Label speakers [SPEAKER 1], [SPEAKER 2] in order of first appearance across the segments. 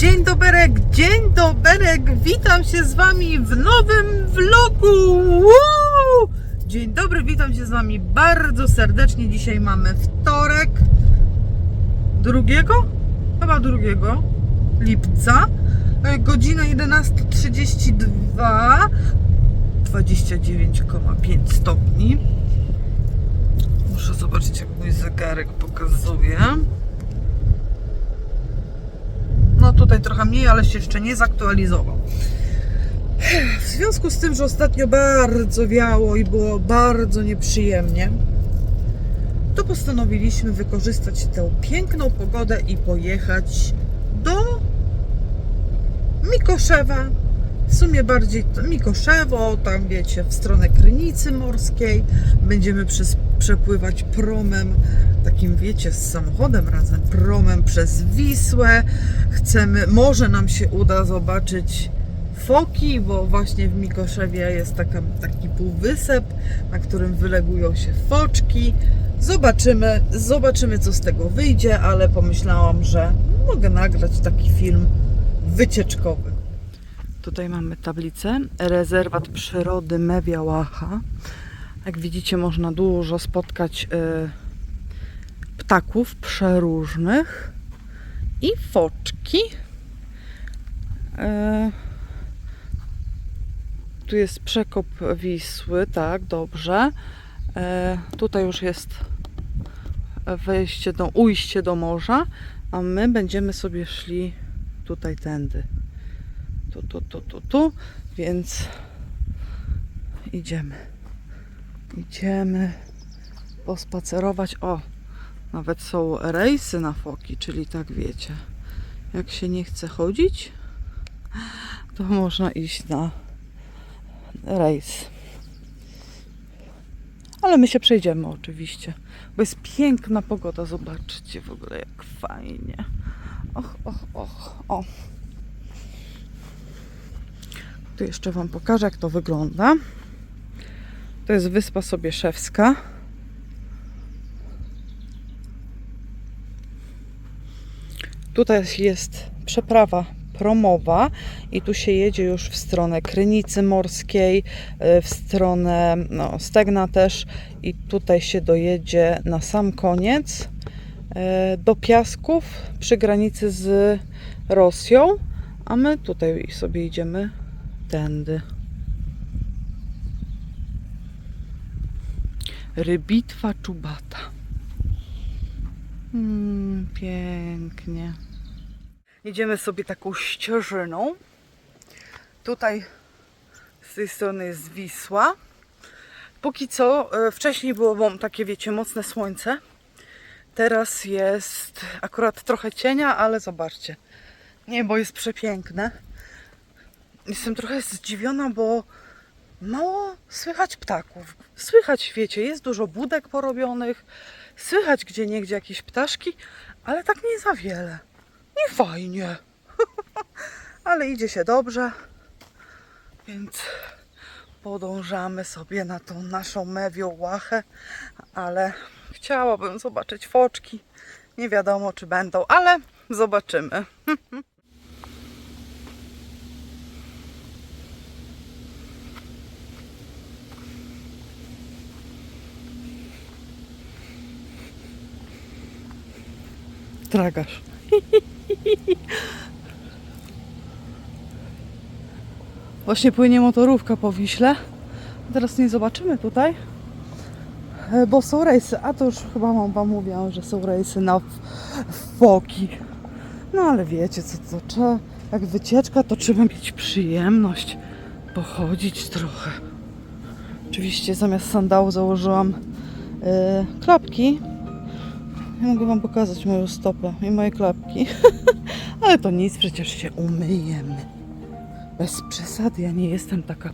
[SPEAKER 1] Dzień doberek, dzień doberek, witam się z Wami w nowym vlogu. Woo! Dzień dobry, witam się z Wami bardzo serdecznie. Dzisiaj mamy wtorek, drugiego? Chyba drugiego lipca, e, godzina 11.32, 29,5 stopni. Muszę zobaczyć, jak mój zegarek pokazuje. Tutaj trochę mniej, ale się jeszcze nie zaktualizował. W związku z tym, że ostatnio bardzo wiało i było bardzo nieprzyjemnie, to postanowiliśmy wykorzystać tę piękną pogodę i pojechać do Mikoszewa. W sumie bardziej Mikoszewo, tam wiecie, w stronę Krynicy Morskiej. Będziemy przez, przepływać promem, takim wiecie, z samochodem razem, promem przez Wisłę. Chcemy, może nam się uda zobaczyć foki, bo właśnie w Mikoszewie jest taka, taki półwysep, na którym wylegują się foczki. Zobaczymy, zobaczymy co z tego wyjdzie, ale pomyślałam, że mogę nagrać taki film wycieczkowy. Tutaj mamy tablicę Rezerwat Przyrody Mewiałacha. Jak widzicie, można dużo spotkać y, ptaków przeróżnych i foczki. E, tu jest przekop Wisły, tak, dobrze. E, tutaj już jest wejście do, ujście do morza, a my będziemy sobie szli tutaj tędy. Tu, tu, tu, tu, tu, więc idziemy. Idziemy pospacerować. O, nawet są rejsy na foki, czyli tak wiecie. Jak się nie chce chodzić, to można iść na rejs. Ale my się przejdziemy oczywiście, bo jest piękna pogoda. Zobaczcie w ogóle jak fajnie. Och, och, och, o. Tu jeszcze Wam pokażę jak to wygląda. To jest Wyspa Sobieszewska. Tutaj jest przeprawa promowa i tu się jedzie już w stronę Krynicy Morskiej, y, w stronę no, Stegna też i tutaj się dojedzie na sam koniec y, do Piasków przy granicy z Rosją, a my tutaj sobie idziemy tędy. Rybitwa czubata. Mm, pięknie. Idziemy sobie taką ścieżyną. Tutaj z tej strony jest Wisła. Póki co, e, wcześniej było wam takie, wiecie, mocne słońce. Teraz jest akurat trochę cienia, ale zobaczcie. Niebo jest przepiękne. Jestem trochę zdziwiona, bo mało słychać ptaków. Słychać, wiecie, jest dużo budek porobionych, słychać gdzie niegdzie jakieś ptaszki, ale tak nie za wiele. Nie fajnie. ale idzie się dobrze, więc podążamy sobie na tą naszą mewią łachę, ale chciałabym zobaczyć foczki. Nie wiadomo, czy będą, ale zobaczymy. Tragarz. Właśnie płynie motorówka po Wiśle. Teraz nie zobaczymy tutaj, e, bo są rejsy. A to już chyba mam wam mówiłam, że są rejsy na foki. No ale wiecie co, to trzeba, jak wycieczka, to trzeba mieć przyjemność pochodzić trochę. Oczywiście zamiast sandału założyłam e, klapki, ja mogę Wam pokazać moją stopę i moje klapki. Ale to nic, przecież się umyjemy. Bez przesady, ja nie jestem taka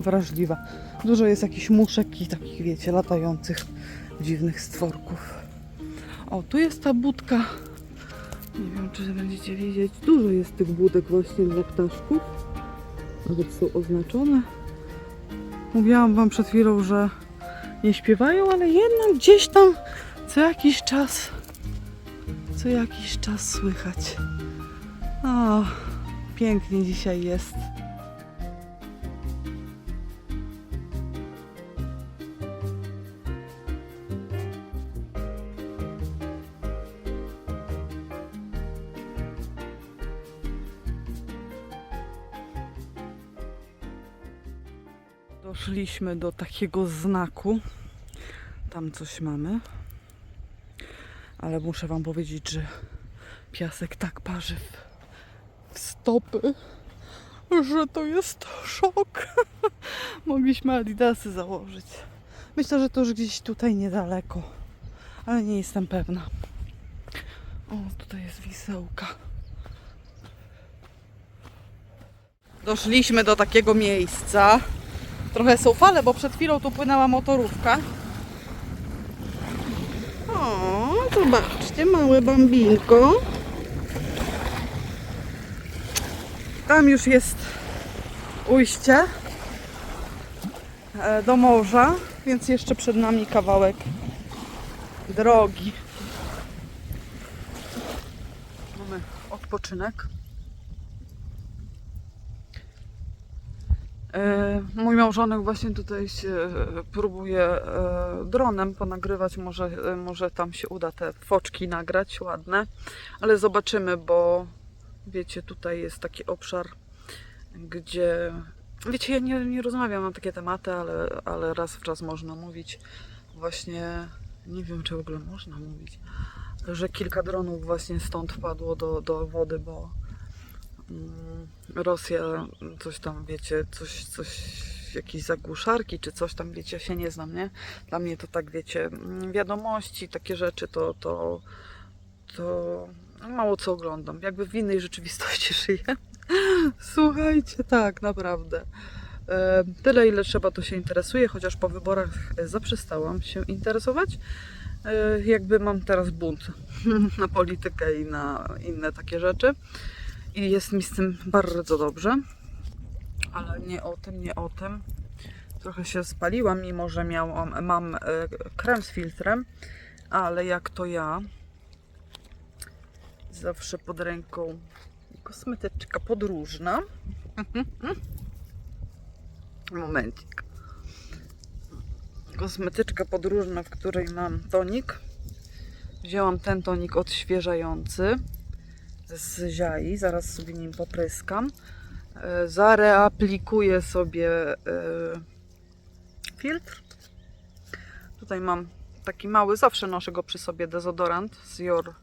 [SPEAKER 1] wrażliwa. Dużo jest jakichś muszek i takich, wiecie, latających dziwnych stworków. O, tu jest ta budka. Nie wiem, czy będziecie widzieć. Dużo jest tych budek właśnie dla ptaszków. Nawet są oznaczone. Mówiłam Wam przed chwilą, że nie śpiewają, ale jednak gdzieś tam co jakiś czas co jakiś czas słychać. O, pięknie dzisiaj jest. Doszliśmy do takiego znaku. Tam coś mamy. Ale muszę Wam powiedzieć, że piasek tak parzy w, stopy, że to jest szok. Mogliśmy adidasy założyć. Myślę, że to już gdzieś tutaj niedaleko, ale nie jestem pewna. O, tutaj jest wisełka. Doszliśmy do takiego miejsca. Trochę są fale, bo przed chwilą tu płynęła motorówka. O, zobaczcie, małe bambinko. Tam już jest ujście e, do morza, więc jeszcze przed nami kawałek drogi. Mamy odpoczynek. Mój małżonek właśnie tutaj się e, próbuje e, dronem ponagrywać. Może, e, może tam się uda te foczki nagrać ładne, ale zobaczymy, bo wiecie, tutaj jest taki obszar, gdzie. Wiecie, ja nie, nie rozmawiam na takie tematy, ale, ale raz w czas można mówić. Właśnie nie wiem, czy w ogóle można mówić, że kilka dronów właśnie stąd wpadło do, do wody, bo Rosja, coś tam, wiecie, coś, coś, jakieś zagłuszarki, czy coś tam, wiecie, ja się nie znam, nie? Dla mnie to tak, wiecie, mm, wiadomości, takie rzeczy, to, to, to mało co oglądam. Jakby w innej rzeczywistości żyję. Słuchajcie, tak, naprawdę. E, Tyle, ile trzeba, to się interesuje, chociaż po wyborach e, zaprzestałam się interesować. E, Jakby mam teraz bunt na politykę i na inne takie rzeczy i jest mi z tym bardzo dobrze. Ale nie o tym, nie o tym. Trochę się spaliłam, mimo że miałam, mam e, krem z filtrem, ale jak to ja, zawsze pod ręką kosmetyczka podróżna. Momencik. Kosmetyczka podróżna, w której mam tonik. Wzięłam ten tonik odświeżający z ziai, zaraz sobie nim popryskam. E, Zareaplikuję sobie e, filtr. Tutaj mam taki mały, zawsze noszę go przy sobie dezodorant z Your,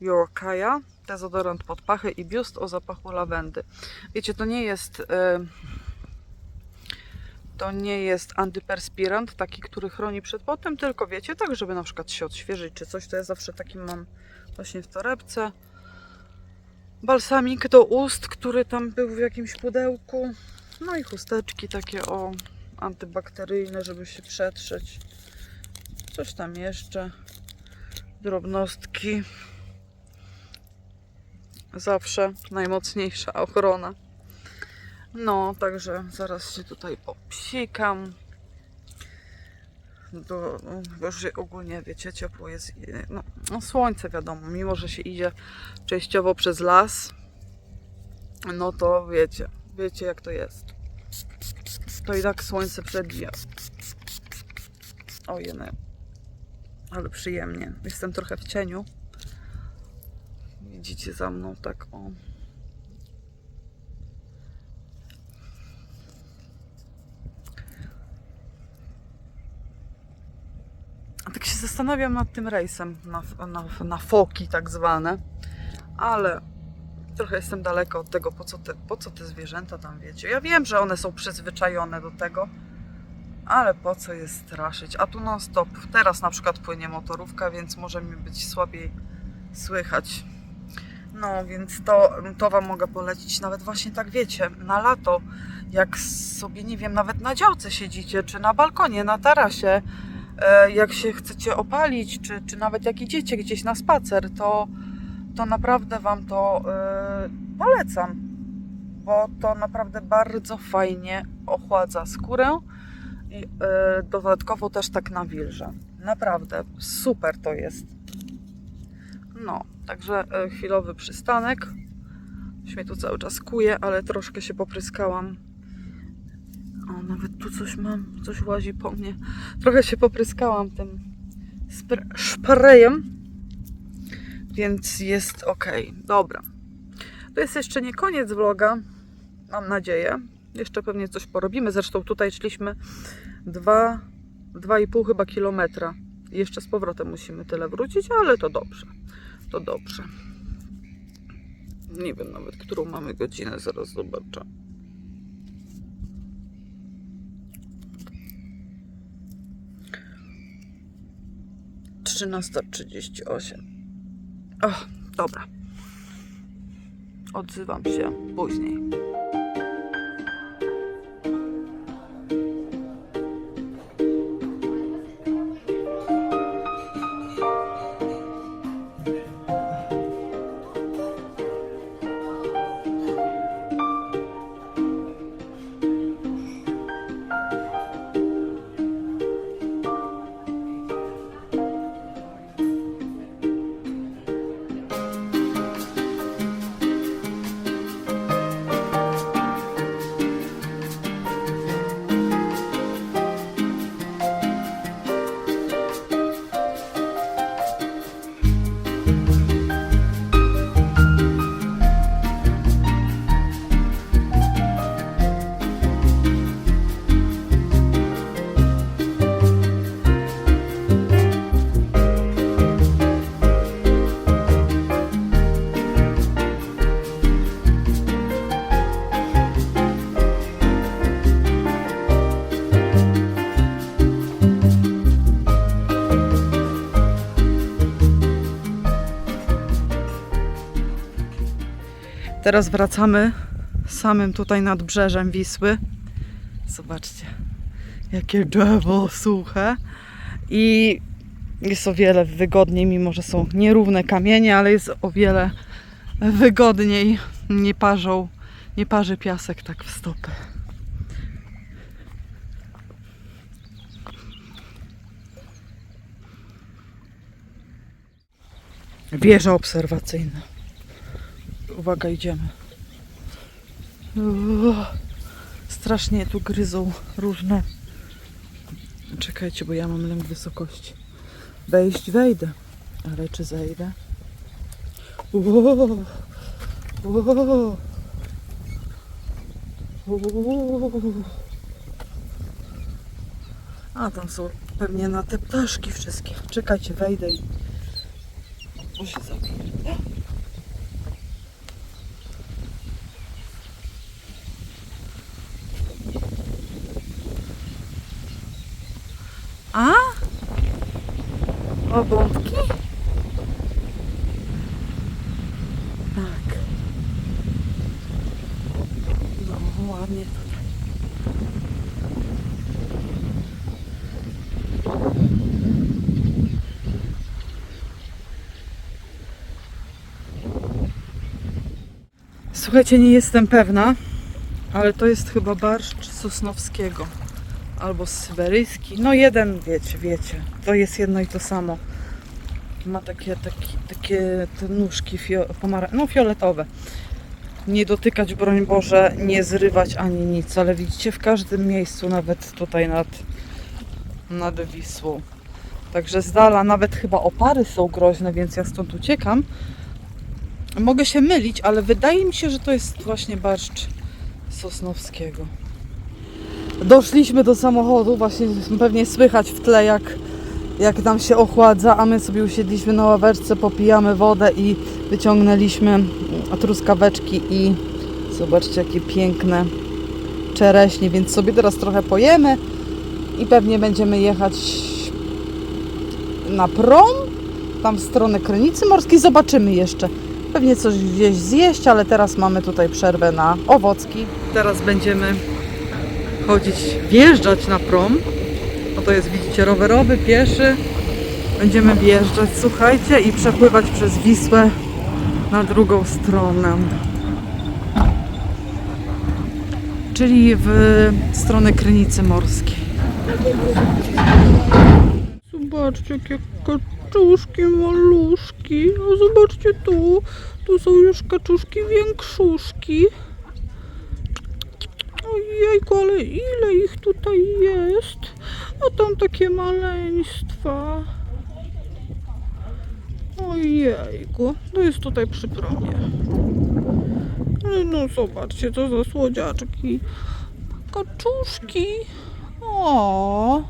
[SPEAKER 1] Your Kaya. Dezodorant pod pachy i biust o zapachu lawendy. Wiecie, to nie jest e, to nie jest antyperspirant, taki, który chroni przed potem, tylko wiecie, tak żeby na przykład się odświeżyć czy coś, to ja zawsze taki mam właśnie w torebce balsamik do ust, który tam był w jakimś pudełku. No i chusteczki takie o antybakteryjne, żeby się przetrzeć. Coś tam jeszcze. Drobnostki. Zawsze najmocniejsza ochrona. No, także zaraz się tutaj popsikam. Do, bo już ogólnie wiecie, ciepło jest. No, no, słońce wiadomo, mimo że się idzie częściowo przez las, no to wiecie, wiecie jak to jest. To i tak słońce przebija. Ojej, ale przyjemnie. Jestem trochę w cieniu. Widzicie za mną tak o. zastanawiam nad tym rejsem na, na, na foki tak zwane, ale trochę jestem daleko od tego, po co, te, po co te zwierzęta tam wiecie. Ja wiem, że one są przyzwyczajone do tego, ale po co je straszyć? A tu non stop. Teraz na przykład płynie motorówka, więc może mi być słabiej słychać. No, więc to, to Wam mogę polecić. Nawet właśnie tak wiecie, na lato, jak sobie, nie wiem, nawet na działce siedzicie, czy na balkonie, na tarasie, jak się chcecie opalić, czy, czy nawet jak idziecie gdzieś na spacer, to, to naprawdę Wam to e, polecam, bo to naprawdę bardzo fajnie ochładza skórę i e, dodatkowo też tak nawilża. Naprawdę super to jest. No, Także e, chwilowy przystanek. Już mnie tu cały czas kuje, ale troszkę się popryskałam. O, nawet tu coś mam, coś łazi po mnie. Trochę się popryskałam tym szprejem, więc jest ok. Dobra. To jest jeszcze nie koniec vloga, mam nadzieję. Jeszcze pewnie coś porobimy. Zresztą tutaj szliśmy dwa, dwa i pół chyba kilometra. Jeszcze z powrotem musimy tyle wrócić, ale to dobrze. To dobrze. Nie wiem nawet, którą mamy godzinę, zaraz zobaczę. Trzynasta trzydzieści osiem. O, dobra. Odzywam się później. Teraz wracamy samym tutaj nadbrzeżem Wisły. Zobaczcie, jakie drzewo suche. I jest o wiele wygodniej, mimo że są nierówne kamienie, ale jest o wiele wygodniej. Nie parzą, nie parzy piasek tak w stopy. Wieża obserwacyjna. Uwaga, idziemy. Uuu, strasznie tu gryzą różne. Czekajcie, bo ja mam lęk wysokości. Wejść wejdę, ale czy zejdę? Uuu. A tam są pewnie na te ptaszki wszystkie. Czekajcie, wejdę i. O się zabiję. A? Obątki? Tak. No, ładnie tutaj. Słuchajcie, nie jestem pewna, ale to jest chyba barszcz sosnowskiego albo syberyjski. No jeden, wiecie, wiecie. To jest jedno i to samo. Ma takie, takie, takie te nóżki fio, no, fioletowe. Nie dotykać, broń Boże, nie zrywać ani nic, ale widzicie w każdym miejscu, nawet tutaj nad, nad Wisłą. Także z dala nawet chyba opary są groźne, więc ja stąd uciekam. Mogę się mylić, ale wydaje mi się, że to jest właśnie barszcz sosnowskiego. Doszliśmy do samochodu, właśnie pewnie słychać w tle jak, jak nam się ochładza, a my sobie usiedliśmy na ławeczce, popijamy wodę i wyciągnęliśmy truskaweczki i zobaczcie jakie piękne czereśnie, więc sobie teraz trochę pojemy i pewnie będziemy jechać na prom, tam w stronę Krynicy Morskiej, zobaczymy jeszcze. Pewnie coś gdzieś zjeść, ale teraz mamy tutaj przerwę na owocki. Teraz będziemy chodzić, wjeżdżać na prom. To jest, widzicie, rowerowy, pieszy. Będziemy wjeżdżać, słuchajcie, i przepływać przez Wisłę na drugą stronę. Czyli w stronę Krynicy Morskiej. Zobaczcie, jakie kaczuszki maluszki. A zobaczcie tu. Tu są już kaczuszki większuszki. Ojejku, ale ile ich tutaj jest? A tam takie maleństwa. Ojejku, to jest tutaj przy promie. Ale no zobaczcie, co za słodziaczki. Kaczuszki. O.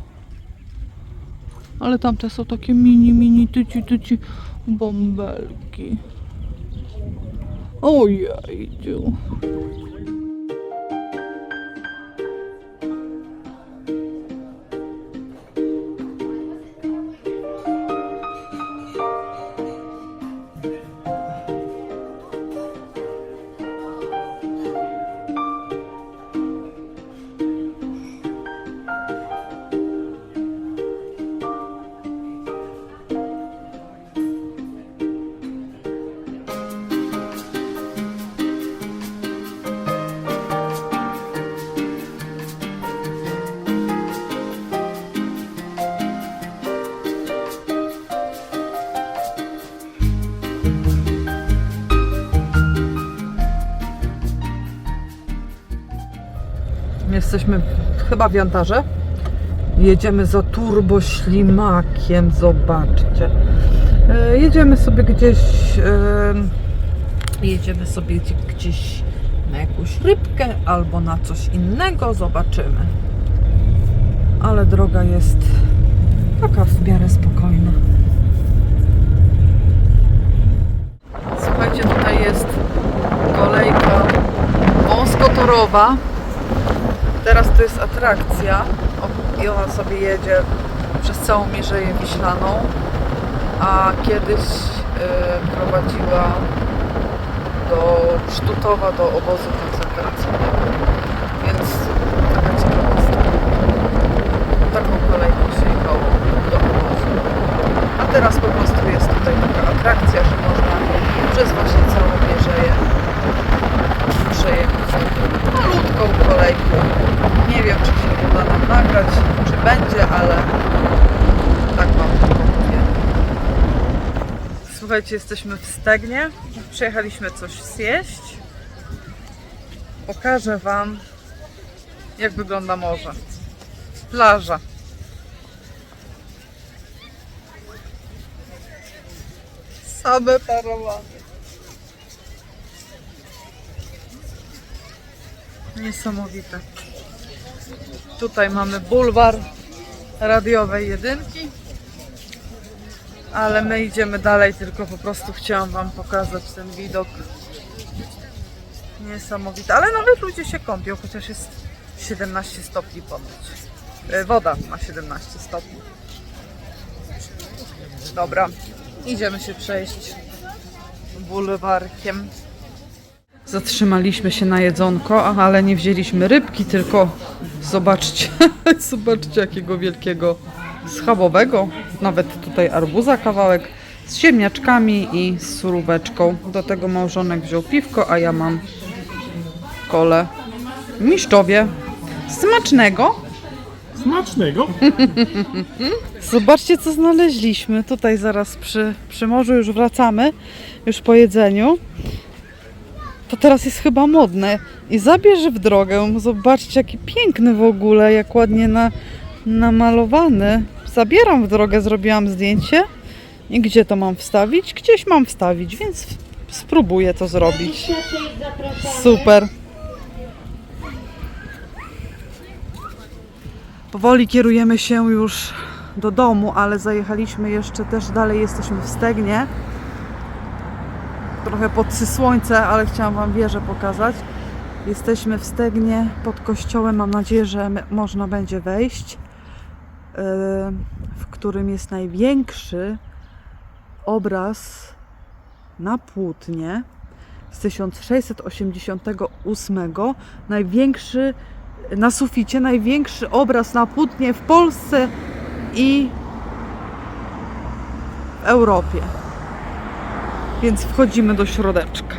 [SPEAKER 1] Ale tamte są takie mini, mini, tyci, tyci bąbelki. Ojejciu. Jesteśmy chyba w Jantarze. Jedziemy za turboślimakiem, zobaczcie. E, Jedziemy sobie gdzieś, jedziemy sobie gdzie- gdzieś na jakąś rybkę albo na coś innego, zobaczymy. Ale droga jest taka w miarę spokojna. Słuchajcie, tutaj jest kolejka wąskotorowa. Teraz to jest atrakcja i ona sobie jedzie przez całą Mierzeję Wiślaną, a kiedyś y, prowadziła do Sztutowa, do obozu koncentracyjnego. Więc taka ciekawostka. Taką kolejką się jechało do obozu. A teraz po prostu jest tutaj taka atrakcja, że można przez właśnie całą Mierzeję przejechać malutką kolejką. Nie wiem, czy się uda nam nagrać, czy będzie, ale tak wam tylko mówię. Słuchajcie, jesteśmy w Stegnie. Przyjechaliśmy coś zjeść. Pokażę wam, jak wygląda morze. Plaża. Same parowany. Niesamowite. Tutaj mamy bulwar radiowej jedynki. Ale my idziemy dalej, tylko po prostu chciałam Wam pokazać ten widok. Niesamowity. Ale nawet ludzie się kąpią, chociaż jest 17 stopni ponoć. E, Woda ma 17 stopni. Dobra, idziemy się przejść bulwarkiem. Zatrzymaliśmy się na jedzonko, ale nie wzięliśmy rybki, tylko zobaczcie, zobaczcie jakiego wielkiego schabowego, nawet tutaj arbuza kawałek z ziemniaczkami i z suróweczką. Do tego małżonek wziął piwko, a ja mam kole miszczowie. Smacznego!
[SPEAKER 2] Smacznego.
[SPEAKER 1] Zobaczcie, co znaleźliśmy. Tutaj zaraz przy, przy morzu już wracamy, już po jedzeniu. To teraz jest chyba modne. I zabierz w drogę. Zobaczcie, jaki piękny w ogóle, jak ładnie na, namalowany. Zabieram w drogę, zrobiłam zdjęcie. I gdzie to mam wstawić? Gdzieś mam wstawić, więc spróbuję to zrobić. Super. Powoli kierujemy się już do domu, ale zajechaliśmy jeszcze też dalej, jesteśmy w Stegnie. Trochę podcy słońce, ale chciałam Wam wieżę pokazać. Jesteśmy w Stegnie pod kościołem, mam nadzieję, że można będzie wejść, yy, w którym jest największy obraz na płótnie z 1688, największy na suficie największy obraz na płótnie w Polsce i w Europie. Więc wchodzimy do środeczka.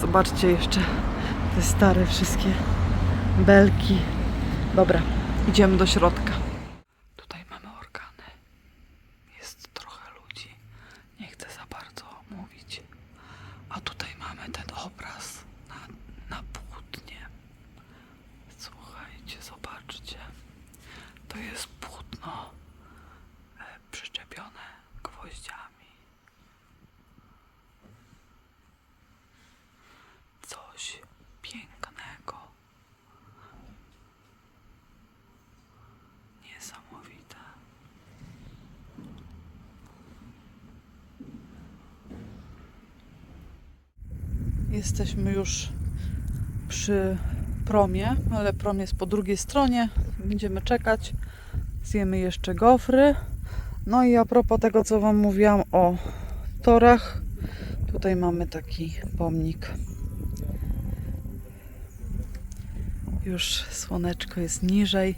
[SPEAKER 1] Zobaczcie jeszcze te stare wszystkie belki. Dobra, idziemy do środka. Tutaj mamy organy. Jest trochę ludzi. Nie chcę za bardzo mówić. A tutaj mamy ten obraz na, na płótnie. Słuchajcie, zobaczcie. To jest płótno e, przyczepione gwoździami. Coś pięknego. Niesamowite. Jesteśmy już przy promie, ale prom jest po drugiej stronie. Będziemy czekać. Zjemy jeszcze gofry. No i a propos tego, co Wam mówiłam o torach, tutaj mamy taki pomnik. Już słoneczko jest niżej.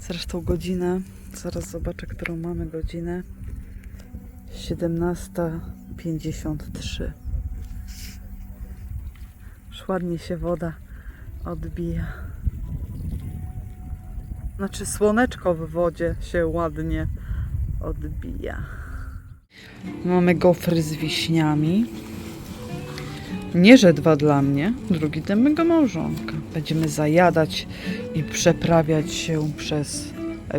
[SPEAKER 1] Zresztą godzinę, zaraz zobaczę, którą mamy godzinę. 17.53. Już ładnie się woda odbija. Znaczy słoneczko w wodzie się ładnie odbija. Mamy gofry z wiśniami. Nie, że dwa dla mnie, drugi dla mego małżonka. Będziemy zajadać i przeprawiać się przez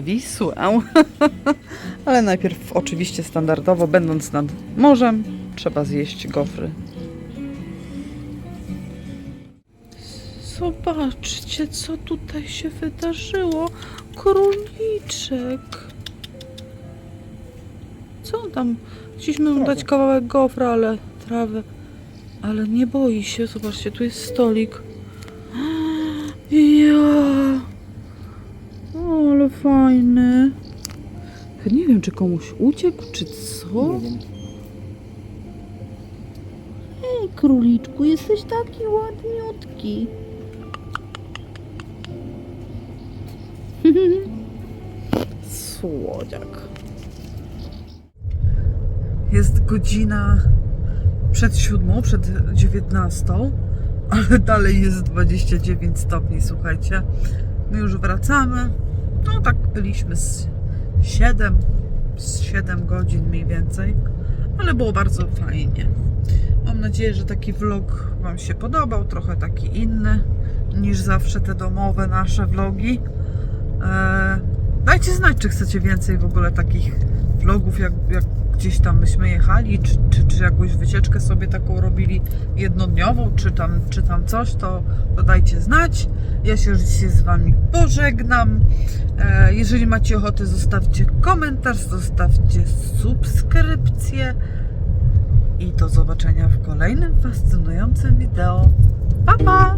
[SPEAKER 1] Wisłę. Ale najpierw oczywiście standardowo, będąc nad morzem, trzeba zjeść gofry. Zobaczcie, co tutaj się wydarzyło. Króliczek. Co tam? Chcieliśmy mu dać kawałek gofra, ale trawę. Ale nie boi się. Zobaczcie, tu jest stolik. Ja. O, ale fajny. Nie wiem, czy komuś uciekł, czy co?
[SPEAKER 3] Ej, króliczku, jesteś taki ładniutki.
[SPEAKER 1] Słodziak. Jest godzina przed siódmą, przed dziewiętnastą, ale dalej jest 29 stopni, słuchajcie. My już wracamy. No tak byliśmy z 7, z 7 godzin mniej więcej, ale było bardzo fajnie. Mam nadzieję, że taki vlog Wam się podobał, trochę taki inny niż zawsze te domowe nasze vlogi. Eee, dajcie znać, czy chcecie więcej w ogóle takich vlogów, jak, jak gdzieś tam myśmy jechali, czy, czy, czy jakąś wycieczkę sobie taką robili jednodniową, czy tam, czy tam coś, to, to dajcie znać. Ja się już dzisiaj z Wami pożegnam. E, jeżeli macie ochotę, zostawcie komentarz, zostawcie subskrypcję i do zobaczenia w kolejnym fascynującym wideo. Pa, pa!